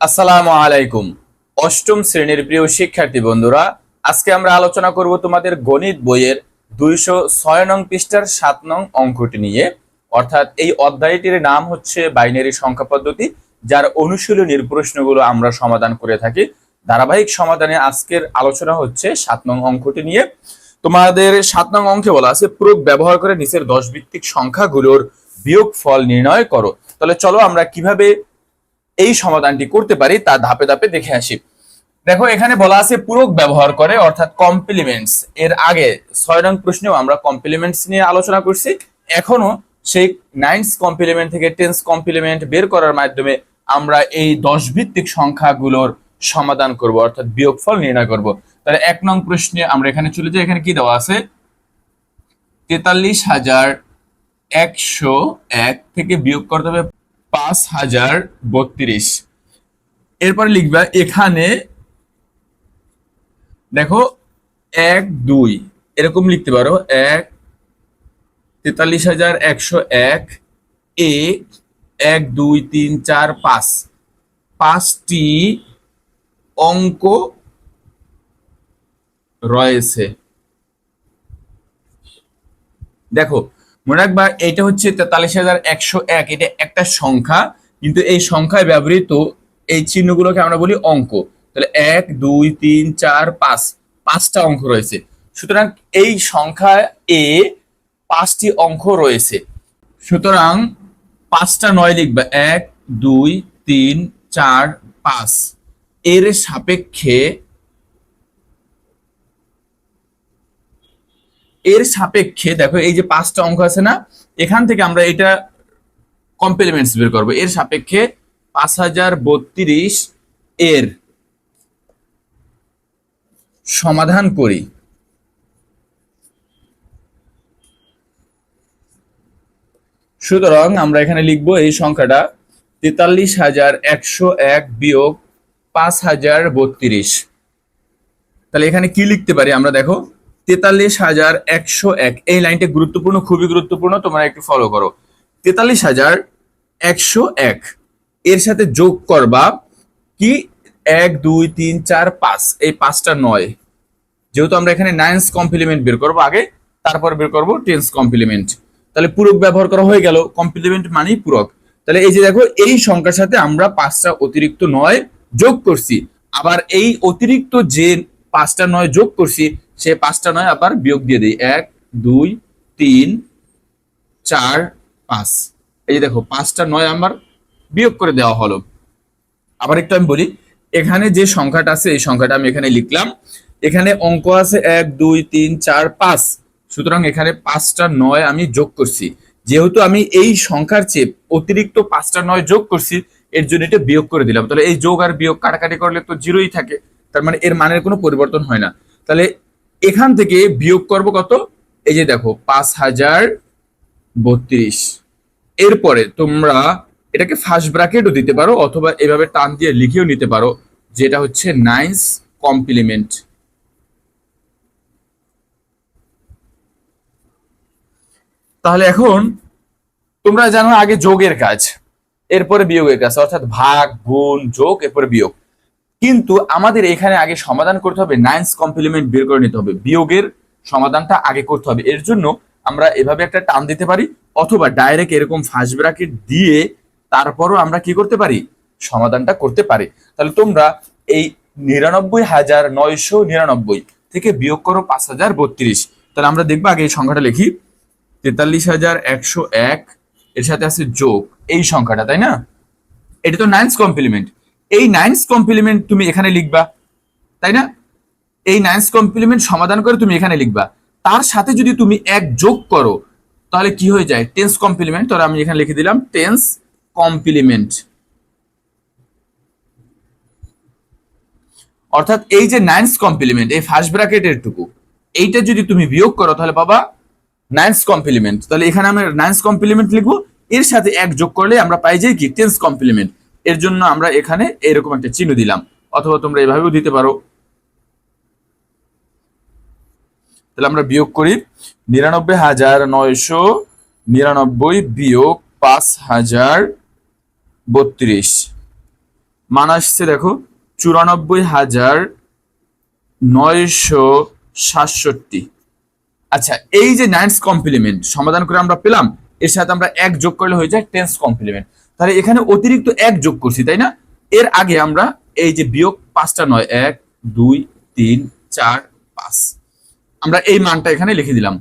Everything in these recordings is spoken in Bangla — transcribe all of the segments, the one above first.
আসসালামু আলাইকুম। অষ্টম শ্রেণির প্রিয় শিক্ষার্থী বন্ধুরা, আজকে আমরা আলোচনা করব তোমাদের গণিত বইয়ের দুইশো ছয় নং পৃষ্ঠার সাত নং অঙ্কটি নিয়ে। অর্থাৎ এই অধ্যায়টির নাম হচ্ছে বাইনারি সংখ্যা পদ্ধতি, যার অনুশীলনীর প্রশ্নগুলো আমরা সমাধান করে থাকি। ধারাবাহিক সমাধানে আজকের আলোচনা হচ্ছে সাত নং অঙ্কটি নিয়ে। তোমাদের সাত নং অঙ্কে বলা আছে, প্রয়োগ ব্যবহার করে নিচের দশ ভিত্তিক সংখ্যাগুলোর বিয়োগ ফল নির্ণয় করো। তাহলে চলো আমরা কীভাবে এই সমাধানটি করতে পারি, তা ধাপে ধাপে দেখে আসি। দেখো, এখানে বলা আছে পূরক ব্যবহার করে, অর্থাৎ কমপ্লিমেন্টস এর আগে ছয় নং প্রশ্নেও আমরা কমপ্লিমেন্টস নিয়ে আলোচনা করছি। এখনও সেই নাইনস কমপ্লিমেন্ট থেকে টেন্স কমপ্লিমেন্ট বের করার মাধ্যমে আমরা এই দশ ভিত্তিক সংখ্যাগুলোর সমাধান করব, অর্থাৎ বিয়োগফল নির্ণয় করব। তাহলে এক নং প্রশ্নে আমরা এখানে চলে যাই, এখানে কি দেওয়া আছে? তেতাল্লিশ হাজার একশো এক থেকে বিয়োগ করতে হবে পাঁচ হাজার বত্রিশ। এরপরে লিখবা, এখানে দেখো এক, দুই, এরকম লিখতে পারো, এক, তেতাল্লিশ হাজার একশো এক, এ, এক, দুই, তিন, চার, পাঁচ। পাঁচটি অঙ্ক রয়েছে। দেখো মনে রাখবা, এটা হচ্ছে তেতাল্লিশ হাজার একশো এক, এটা একটা সংখ্যা, কিন্তু এই সংখ্যায় ব্যবহৃত এই চিহ্নগুলোকে আমরা বলি অঙ্ক। তাহলে এক, দুই, তিন, চার, পাঁচ, পাঁচটা অঙ্ক রয়েছে। সুতরাং এই সংখ্যা এ পাঁচটি অঙ্ক রয়েছে। সুতরাং পাঁচটা নয় লিখবা, এক, দুই, তিন, চার, পাঁচ। এর সাপেক্ষে এর সাপেক্ষে, দেখো এই যে পাঁচটা অঙ্ক আছে না, এখান থেকে আমরা এটা কমপ্লিমেন্টস বের করব। এর সাপেক্ষে পাঁচ হাজার বত্রিশ এর সমাধান করি। সুতরাং আমরা এখানে লিখব এই সংখ্যাটা তেতাল্লিশ হাজার একশো এক বিয়োগ পাঁচ হাজার বত্রিশ। তাহলে এখানে কি লিখতে পারি আমরা, দেখো? তেতাল্লিশ হাজার একশো এক। এই লাইনটা গুরুত্বপূর্ণ, খুবই গুরুত্বপূর্ণ, তোমরা একটু ফলো করো। তেতাল্লিশ হাজার একশো এক। এর সাথে যোগ করবা কি? এক, দুই, তিন, চার, পাঁচ। এই পাঁচটা নয়। যেহেতু আমরা এখানে নাইন্স কমপ্লিমেন্ট বের করব আগে, তারপর বের করব টেন্স কমপ্লিমেন্ট তাহলে পূরক ব্যবহার করা হয়ে গেল। কমপ্লিমেন্ট মানেই পূরক। তাহলে এই যে দেখো, এই সংখ্যার সাথে আমরা পাঁচটা অতিরিক্ত নয় যোগ করছি। আবার এই অতিরিক্ত যে পাঁচটা নয় যোগ করছি সে পাঁচটা নয়, আবার বিয়োগ দিয়ে দিই। এক, দুই, তিন, চার, পাঁচ। এই যে দেখো, পাঁচটা নয় আমার বিয়োগ করে দেওয়া হলো। আবার একটু আমি বলি, এখানে যে সংখ্যাটা আছে, এই সংখ্যাটা আমি এখানে লিখলাম। এখানে অঙ্ক আছে এক, দুই, তিন, চার, পাঁচ। সুতরাং এখানে পাঁচটা নয় আমি যোগ করছি। যেহেতু আমি এই সংখ্যার চেয়ে অতিরিক্ত পাঁচটা নয় যোগ করছি, এর জন্য এটা বিয়োগ করে দিলাম। তাহলে এই যোগ আর বিয়োগ কাটাকাটি করলে তো জিরোই থাকে। তার মানে এর মানের কোনো পরিবর্তন হয় না। তাহলে এখান থেকে বিয়োগ করব কত? এই যে দেখো, পাঁচ হাজার বত্রিশ। এরপরে তোমরা এটাকে ফার্স্ট ব্র্যাকেটও দিতে পারো, অথবা এভাবে টান দিয়ে লিখেও নিতে পারো, যেটা হচ্ছে নাইন্স কমপ্লিমেন্ট তাহলে এখন তোমরা জানো আগে যোগের কাজ, এরপরে বিয়োগের কাজ, অর্থাৎ ভাগ, গুণ, যোগ, এরপরে বিয়োগ। কিন্তু আমাদের এখানে আগে সমাধান করতে হবে নাইন্স কমপ্লিমেন্ট বের করে নিতে হবে। বিয়োগের সমাধানটা আগে করতে হবে। এর জন্য আমরা এভাবে একটা টান দিতে পারি, অথবা ডাইরেক্ট এরকম ফার্স্ট ব্রাকেট দিয়ে তারপরও আমরা কি করতে পারি? সমাধানটা করতে পারি। তাহলে তোমরা এই নিরানব্বই হাজার নয়শো নিরানব্বই থেকে বিয়োগ করো পাঁচ হাজার বত্রিশ। তাহলে আমরা দেখব আগে এই সংখ্যাটা লিখি। তেতাল্লিশ হাজার একশো এক, এর সাথে আছে যোগ। এই সংখ্যাটা, তাই না? এটা তো নাইন্স কমপ্লিমেন্ট এই নাইন্স কমপ্লিমেন্ট তুমি এখানে লিখবা, তাই না? এই নাইন্স কমপ্লিমেন্ট সমাধান করে তুমি এখানে লিখবা। তার সাথে যদি তুমি এক যোগ করো, তাহলে কি হয়ে যায়? টেন্স কমপ্লিমেন্ট তাহলে আমি এখানে লিখে দিলাম টেন্স কমপ্লিমেন্ট অর্থাৎ এই যে নাইন্স কমপ্লিমেন্ট এই ফার্স্ট ব্র্যাকেটের টুকু এইটা যদি তুমি বিয়োগ করো, তাহলে বাবা নাইন্স কমপ্লিমেন্ট তাহলে এখানে আমরা নাইন্স কমপ্লিমেন্ট লিখব, এর সাথে এক যোগ করলে আমরা পাই যাই কি? টেন্স কমপ্লিমেন্ট এর জন্য আমরা এখানে এরকম একটা চিহ্ন দিলাম। অথবা তোমরা এভাবেও দিতে পারো। তাহলে আমরা বিয়োগ করি। নিরানব্বই হাজার নয়শো নিরানব্বই বিয়োগ পাঁচ হাজার বত্রিশ। মান আসছে দেখো, চুরানব্বই হাজার নয়শো সাতষট্টি। আচ্ছা এই যে নাইন্স কমপ্লিমেন্ট, সমাধান করে আমরা পেলাম। এর সাথে আমরা এক যোগ করলে হয়ে যায় টেন্স কমপ্লিমেন্ট তাহলে এখানে অতিরিক্ত এক যোগ করছি, তাই না? এর আগে আমরা এই যে বিয়োগ পাঁচটা নয়, এক, দুই, তিন, চার, পাঁচ, আমরা এই মানটা এখানে লিখে দিলাম।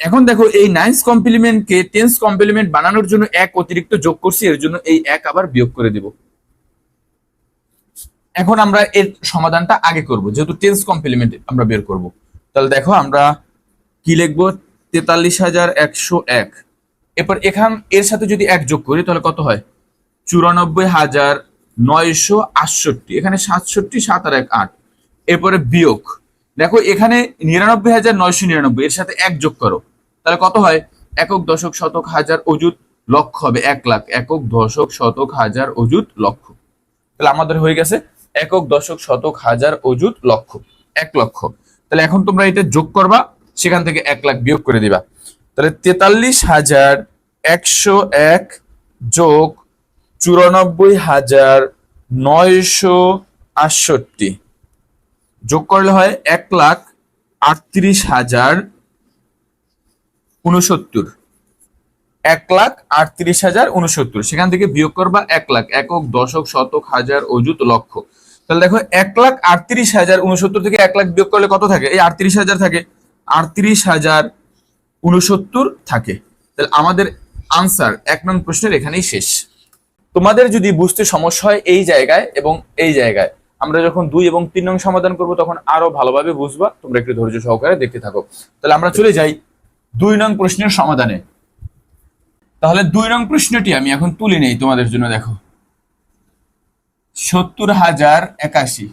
এখন দেখো এই নাইন্স কমপ্লিমেন্টকে টেন্স কমপ্লিমেন্ট বানানোর জন্য এক অতিরিক্ত যোগ করছি, এর জন্য এই এক আবার বিয়োগ করে দেব। এখন আমরা এর সমাধানটা আগে করব, যেহেতু টেন্স কমপ্লিমেন্ট আমরা বের করব। তাহলে দেখো আমরা কি লিখব? তেতাল্লিশ হাজার একশো এক। এরপর এখান, এর সাথে যদি এক যোগ করি, তাহলে কত হয়? চুরানব্বই হাজার নয়শো আটষট্টি। এখানে সাতষট্টি, সাত আর এক, আট। এরপরে বিয়োগ। দেখো, এখানে নিরানব্বই হাজার নয়শো নিরানব্বই, এর সাথে এক যোগ করো। তাহলে কত হয়? একক দশক শতক হাজার অযুত লক্ষ হবে। এক লাখ একক দশক শতক হাজার অযুত লক্ষ। তাহলে আমাদের হয়ে গেছে একক দশক শতক হাজার অযুত লক্ষ। এক লক্ষ। তাহলে এখন তোমরা এটা যোগ করবা, সেখান থেকে এক লাখ বিয়োগ করে দিবা। তাহলে তেতাল্লিশ হাজার একশো এক যোগ চুরানব্বই হাজার নয়শো আটষট্টি। যোগ করলে হয় এক লাখ আটত্রিশ হাজার উনসত্তর এক লাখ আটত্রিশ হাজার উনসত্তর সেখান থেকে বিয়োগ করবা এক লাখ। একক, দশক, শতক, হাজার, অযুত, লক্ষ। তাহলে দেখো এক লাখ আটত্রিশ হাজার উনসত্তর থেকে এক লাখ বিয়োগ করলে কত থাকে? এই আটত্রিশ হাজার থাকে। আটত্রিশ হাজার উনসত্তর থাকে। তাহলে আমাদের আনসার এক নং প্রশ্নের এখানেই শেষ। তোমাদের যদি বুঝতে সমস্যা হয় এই জায়গায় এবং এই জায়গায়, আমরা যখন দুই এবং তিন নং সমাধান করব তখন আরও ভালোভাবে বুঝবা, তোমরা একটু ধৈর্য সহকারে দেখতে থাকো। তাহলে আমরা চলে যাই দুই নং প্রশ্নের সমাধানে। তাহলে দুই নং প্রশ্নটি আমি এখন তুলে নেই তোমাদের জন্য, দেখো। সত্তর হাজার একাশি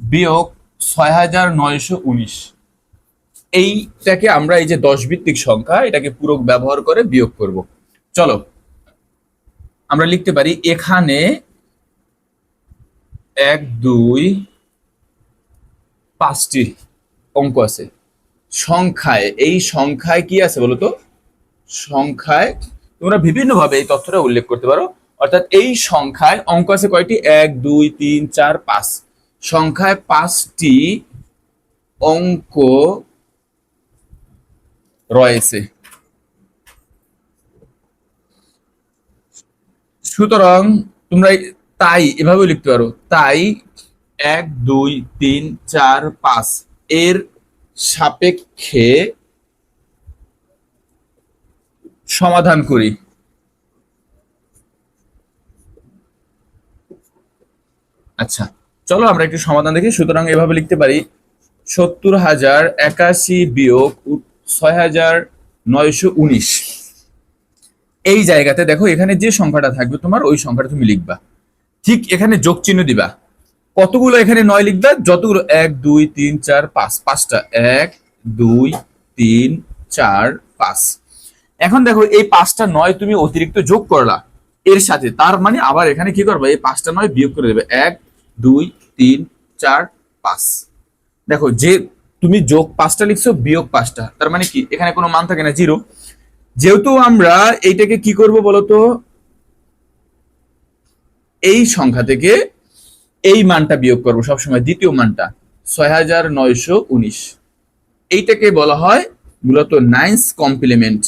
বিয়োগ ছয় হাজার নয়শো উনিশ। এইটাকে আমরা এই যে দশ ভিত্তিক সংখ্যা, এটাকে পূরক ব্যবহার করে বিয়োগ করব। চলো, আমরা লিখতে পারি এখানে এক, দুই, পাঁচটি অঙ্ক আছে। সংখ্যায়, এই সংখ্যায় কি আছে বলতো? সংখ্যায়, তোমরা বিভিন্ন ভাবে এই তথ্যটা উল্লেখ করতে পারো। অর্থাৎ এই সংখ্যায় অঙ্ক আছে কয়টি? এক, দুই, তিন, চার, পাঁচ। সংখ্যায় পাঁচটি অঙ্ক রয়েছে। সুতরাং তোমরা তাই এভাবে লিখতে পারো। তাই এক, দুই, তিন, চার, পাঁচ এর সাপেক্ষে সমাধান করি। আচ্ছা চলো আমরা একটু সমাধান দেখি। সুতরাং এভাবে লিখতে পারি, সত্তর হাজার একাশি বিয়োগ ছয় হাজার নয়শো উনিশ। এই জায়গাতে দেখো এখানে যে সংখ্যাটা থাকবে, তোমার ওই সংখ্যাটা তুমি লিখবা। ঠিক এখানে যোগ চিহ্ন দিবা। কতগুলো এখানে নয় লিখবা? যতগুলো এক, দুই, তিন, চার, পাঁচ। পাঁচটা। এক, দুই, তিন, চার, পাঁচ। এখন দেখো এই পাঁচটা নয় তুমি অতিরিক্ত যোগ করলা। এর সাথে তার মানে আবার এখানে কি করবে? এই পাঁচটা নয় বিয়োগ করে দেবে। এক, দুই, তিন, চার, পাঁচ। দেখো যে তুমি যোগ পাঁচটা লিখছো, বিয়োগ পাঁচটা। তার মানে কি? এখানে কোনো মান থাকে না, জিরো। যেহেতু আমরা এইটাকে কি করব বলতো? এই সংখ্যা থেকে এই মানটা বিয়োগ করব সবসময়, দ্বিতীয় মানটা। ছয় হাজার নয়শো উনিশ। এইটাকে বলা হয় মূলত নাইন্স কমপ্লিমেন্ট।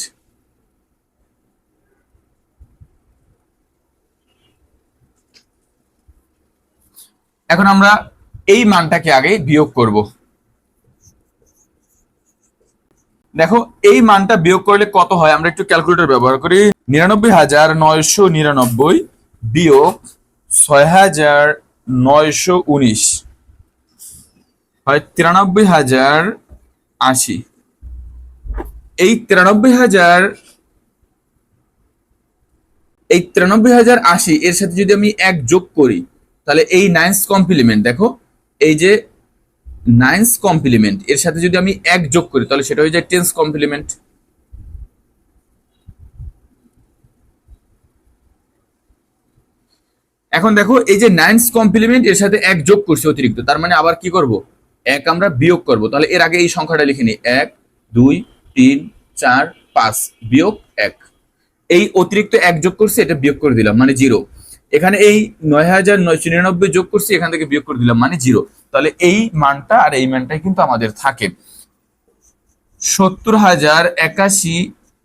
এখন আমরা এই মানটাকে আগে বিয়োগ করব। দেখো, এই মানটা বিয়োগ করলে কত হয়? আমরা একটু ক্যালকুলেটর ব্যবহার করি। নিরানব্বই হাজার নয়শো নিরানব্বই বিয়োগ ছয় হাজার নয়শো উনিশ হয় তিরানব্বই হাজার আশি। এই তিরানব্বই হাজার, এই তিরানব্বই হাজার আশি এর সাথে যদি আমি এক যোগ করি, তাহলে এই নাইন্স কমপ্লিমেন্ট দেখো, এই যে নাইন্স কমপ্লিমেন্ট, এর সাথে যদি আমি এক যোগ করি, তাহলে সেটা হয়ে যায় টেন্স কমপ্লিমেন্ট। এখন দেখো, এই যে নাইন্স কমপ্লিমেন্ট, এর সাথে এক যোগ করছি অতিরিক্ত, তার মানে আবার কি করব? এক আমরা বিয়োগ করব, তাহলে এর আগে এই সংখ্যাটা লিখে নিই, এক, দুই, তিন, চার, পাঁচ, বিয়োগ এক। এই অতিরিক্ত এক যোগ করছে, এটা বিয়োগ করে দিলাম মানে জিরো। এখানে এই নয় হাজার নয়শো নিরানব্বই যোগ করছি, এখান থেকে বিয়োগ করে দিলাম মানে জিরো। তাহলে এই মানটা আর এই মানটাই কিন্তু আমাদের থাকে। সত্তর হাজার একাশি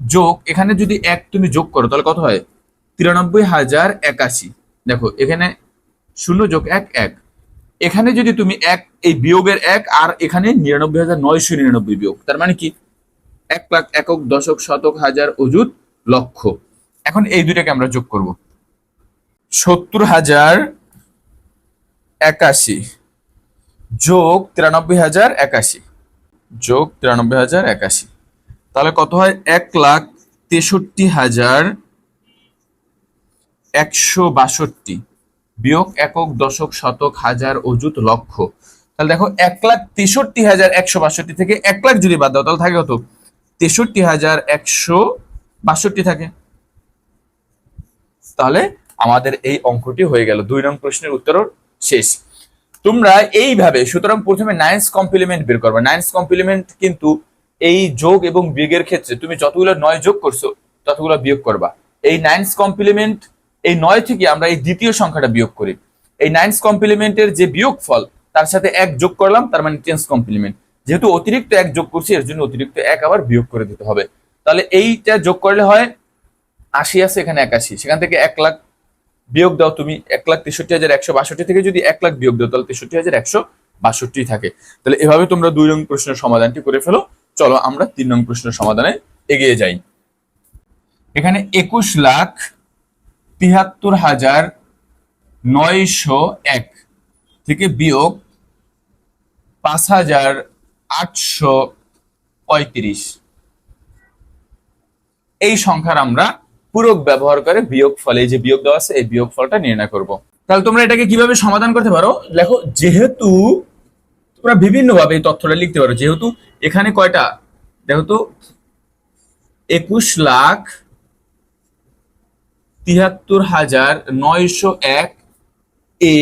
যোগ, এখানে যদি এক তুমি যোগ করো, তাহলে কত হয়? তিরানব্বই হাজার একাশি। দেখো, এখানে শূন্য যোগ এক এক। এখানে যদি তুমি এক, এই বিয়োগের এক, আর এখানে নিরানব্বই হাজার নয়শো নিরানব্বই বিয়োগ। তার মানে কি? এক লাখ একক, দশক, শতক, হাজার, অযুত, লক্ষ। এখন এই দুইটাকে আমরা যোগ করব। সত্তর হাজার একাশি। যোগ তিরানব্বই হাজার একাশি। যোগ তিরানব্বই হাজার একাশি। তাহলে কত হয়? এক লাখ তেষট্টি হাজার একশো বাষট্টি। বিয়োগ একক, দশক, শতক, হাজার, অযুত, লক্ষ। তাহলে দেখো, এক লাখ তেষট্টি হাজার একশো বাষট্টি থেকে এক লাখ যদি বাদ দাও, তাহলে থাকে কত? তেষট্টি হাজার একশো বাষট্টি থাকে। তাহলে আমাদের এই অঙ্কটি হয়ে গেল। দুই নং প্রশ্নের উত্তর শেষ। তোমরা এইভাবে, সুতরাং প্রথমে নাইন্স কমপ্লিমেন্ট বের করবে। নাইন্স কমপ্লিমেন্ট কিন্তু এই যোগ এবং বিয়োগের ক্ষেত্রে তুমি যতগুলো নয় যোগ করছ, ততগুলো বিয়োগ করবা। এই নাইন্স কমপ্লিমেন্ট এই নয় থেকে আমরা এই দ্বিতীয় সংখ্যাটা বিয়োগ করি। এই নাইন্স কমপ্লিমেন্টের যে বিয়োগ ফল তার সাথে এক যোগ করলাম, তার মানে টেন্স কমপ্লিমেন্ট যেহেতু অতিরিক্ত এক যোগ করছি, এর জন্য অতিরিক্ত এক আবার বিয়োগ করে দিতে হবে। তাহলে এইটা যোগ করলে হয় আশি আছে, এখানে একাশি। সেখান থেকে এক লাখ বিয়োগ দাও তুমি এক লাখ তেষট্টি হাজার একশো বাষট্টি থেকে যদি এক লাখ বিয়োগ দাও, তাহলে তেষট্টি হাজার একশো বাষট্টি থাকে। তাহলে এভাবে তোমরা দুই নং প্রশ্নের সমাধানটি করে ফেলো। চলো আমরা তিন নং প্রশ্নের সমাধানে এগিয়ে যাই। এখানে একুশ লাখ তিহাত্তর হাজার নয়শো এক থেকে বিয়োগ পাঁচ হাজার আটশো পঁয়ত্রিশ। এই সংখ্যার আমরা পূরক ব্যবহার করে বিয়োগ ফলে যে বিয়োগ দেওয়া আছে, এই বিয়োগ ফলটা নির্ণয় করব। তাহলে তোমরা এটাকে কীভাবে সমাধান করতে পারো? দেখো, যেহেতু তোমরা বিভিন্ন ভাবে এই তথ্যটা লিখতে পারো, যেহেতু এখানে কয়টা? দেখো তো, একুশ লাখ তিয়াত্তর হাজার নয়শো এক এ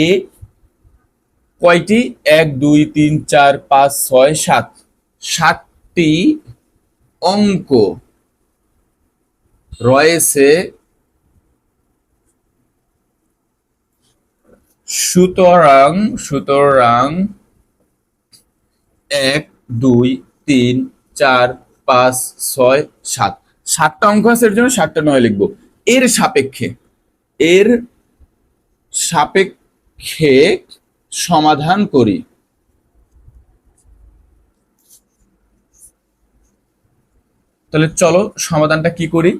কয়টি? এক, দুই, তিন, চার, পাঁচ, ছয়, সাত। সাতটি অঙ্ক। রয়েছে সুতরাং সুতরাং এক, দুই, তিন, চার, পাঁচ, ছয়, সাত। সাতটা অঙ্ক আছে, এর জন্য সাতটা নয় লিখব। এর সাপেক্ষে এর সাপেক্ষে সমাধান করি। তাহলে চলো সমাধানটা কি করি?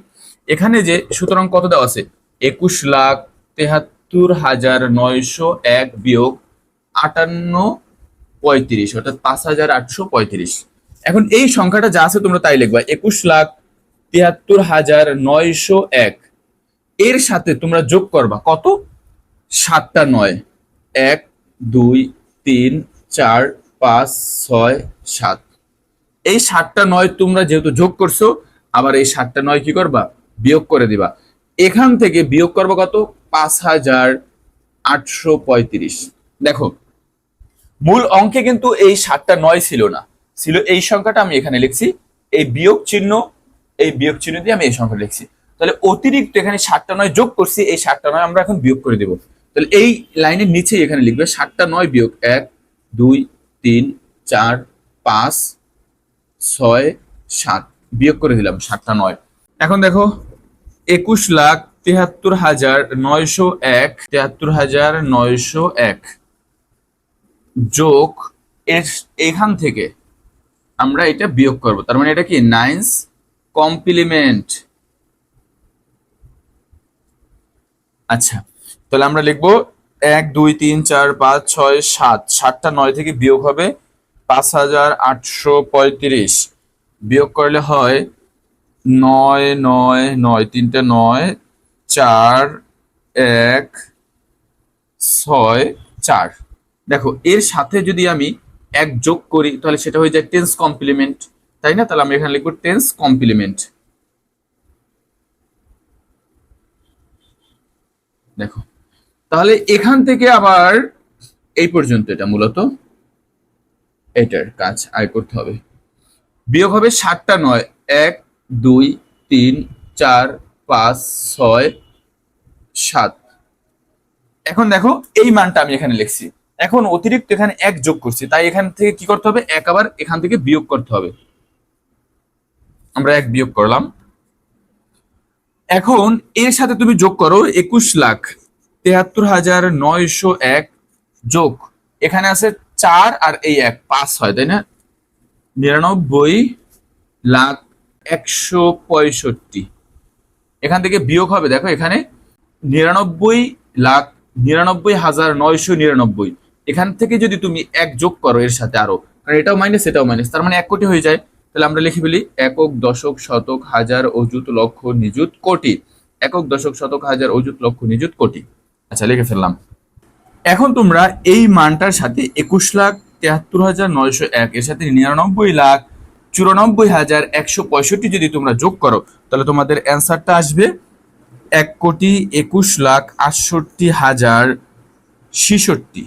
এখানে যে সুতরাং কত দেওয়া আছে? একুশ লাখ তেহাত্তর হাজার নয়শো এক বিয়োগ আটান্ন পঁয়ত্রিশ, অর্থাৎ পাঁচ হাজার আটশো পঁয়ত্রিশ। এখন এই সংখ্যাটা যা আছে তোমরা তাই লিখবা, একুশ লাখ তিয়াত্তর হাজার নয়শো এক। এর সাথে তোমরা যোগ করবা কত? সাতটা নয়। এক, দুই, তিন, চার, পাঁচ, ছয়, সাত। এই সাতটা নয় তোমরা যেহেতু যোগ করছ, আবার এই সাতটা নয় কি করবা? বিয়োগ করে দিবা। এখান থেকে বিয়োগ করবা কত? পাঁচ হাজার আটশো পঁয়ত্রিশ। দেখো, মূল অঙ্কে কিন্তু এই সাতটা নয় ছিল না। ছিল এই সংখ্যাটা আমি এখানে লিখছি। এই বিয়োগ চিহ্ন, এই বিয়োগ চিহ্ন দিয়ে আমি এই সংখ্যা লিখছি। তাহলে অতিরিক্ত এখানে সাতটা নয় যোগ করছি, এই সাতটা নয় আমরা এখন বিয়োগ করে দেব। তাহলে এই লাইনের নিচেই এখানে লিখবে সাতটা নয় বিয়োগ এক, দুই, তিন, চার, পাঁচ, ছয়, সাত। বিয়োগ করে দিলাম সাতটা নয়। এখন দেখো, একুশ লাখ তেহাত্তর হাজার নয়শো এক, তেহাত্তর হাজার নয়শো এক। যোগ এখান থেকে আমরা এটা বিয়োগ করব। তার মানে এটা কি? Nines complement. আচ্ছা তাহলে আমরা লিখব এক, দুই, তিন, চার, পাঁচ, ছয়, সাত। সাতটা নয় থেকে বিয়োগ হবে পাঁচ হাজার আটশো পঁয়ত্রিশ। বিয়োগ করলে হয় নয় নয় নয়, তিনটে নয়, চার, এক, ছয়, চার। দেখো, এর সাথে যদি আমি এক যোগ করি, তাহলে সেটা হয়ে যায় টেন্স কমপ্লিমেন্ট তাই না? তাহলে আমি এখানে লিখব টেন্স কমপ্লিমেন্ট দেখো, তাহলে এখান থেকে আবার এই পর্যন্ত এটা মূলত। এটার কাজ আয় করতে হবে। বিয়োগ হবে সাতটা নয়, এক দুই, তিন, চার, পাঁচ, ছয়, সাত। এখন দেখো, এই মানটা আমি এখানে লিখছি। এখন অতিরিক্ত এখানে এক যোগ করছি। তাই এখান থেকে কি করতে হবে? এক আবার এখান থেকে বিয়োগ করতে হবে। আমরা এক বিয়োগ করলাম। এখন এর সাথে তুমি যোগ করো একুশ লাখ তেহাত্তর হাজার নয়শো এক যোগ। এখানে আছে চার আর এই এক, পাঁচ হয় তাই না? নিরানব্বই লাখ একশো পঁয়ষট্টি। এখান থেকে বিয়োগ হবে, দেখো এখানে নিরানব্বই লাখ নিরানব্বই হাজার নয়শো নিরানব্বই। এখান থেকে যদি তুমি এক যোগ করো এর সাথে আরও, কারণ এটাও মাইনাস এটাও মাইনাস তার মানে এক কোটি হয়ে যায়। তাহলে আমরা লিখে ফেলি একক, দশক, শতক, হাজার, অযুত, লক্ষ, নিযুত, কোটি। একক, দশক, শতক, হাজার, অযুত, লক্ষ, নিযুত, কোটি। আচ্ছা লিখে ফেললাম। এখন তোমরা এই মানটার সাথে একুশ লাখ তেহাত্তর হাজার নয়শো এক, এর সাথে নিরানব্বই লাখ চুরানব্বই হাজার একশো পঁয়ষট্টি যদি তোমরা যোগ করো, তাহলে তোমাদের অ্যান্সারটা আসবে এক কোটি একুশ লাখ আটষট্টি হাজার ছিষট্টি।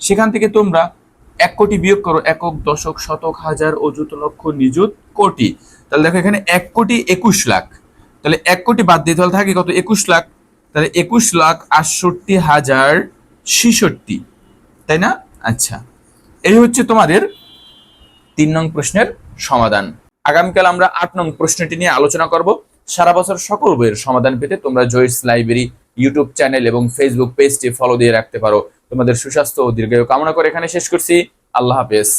সেখান থেকে তোমরা এক কোটি বিয়োগ করো, একক, দশক, শতক, হাজার, অযুত, লক্ষ, নিযুত, কোটি। তাহলে দেখো এখানে এক কোটি একুশ লাখ। তাহলে এক কোটি বাদ দিয়ে তাহলে থাকে কত? একুশ লাখ। তাহলে একুশ লাখ আটষট্টি হাজার ছিষট্টি। তাই না? আচ্ছা। এই হচ্ছে তোমাদের তিন নং প্রশ্নের সমাধান। আগামীকাল আমরা আট নং প্রশ্নটি নিয়ে আলোচনা করব। সারা বছর সকল বইয়ের সমাধান পেতে তোমরা জয়েস লাইব্রেরি, ইউটিউব চ্যানেল এবং ফেসবুক পেজটি ফলো দিয়ে রাখতে পারো। তোমাদের সুস্বাস্থ্য ও দীর্ঘায়ু কামনা করে এখানে শেষ করছি। আল্লাহ হাফেজ।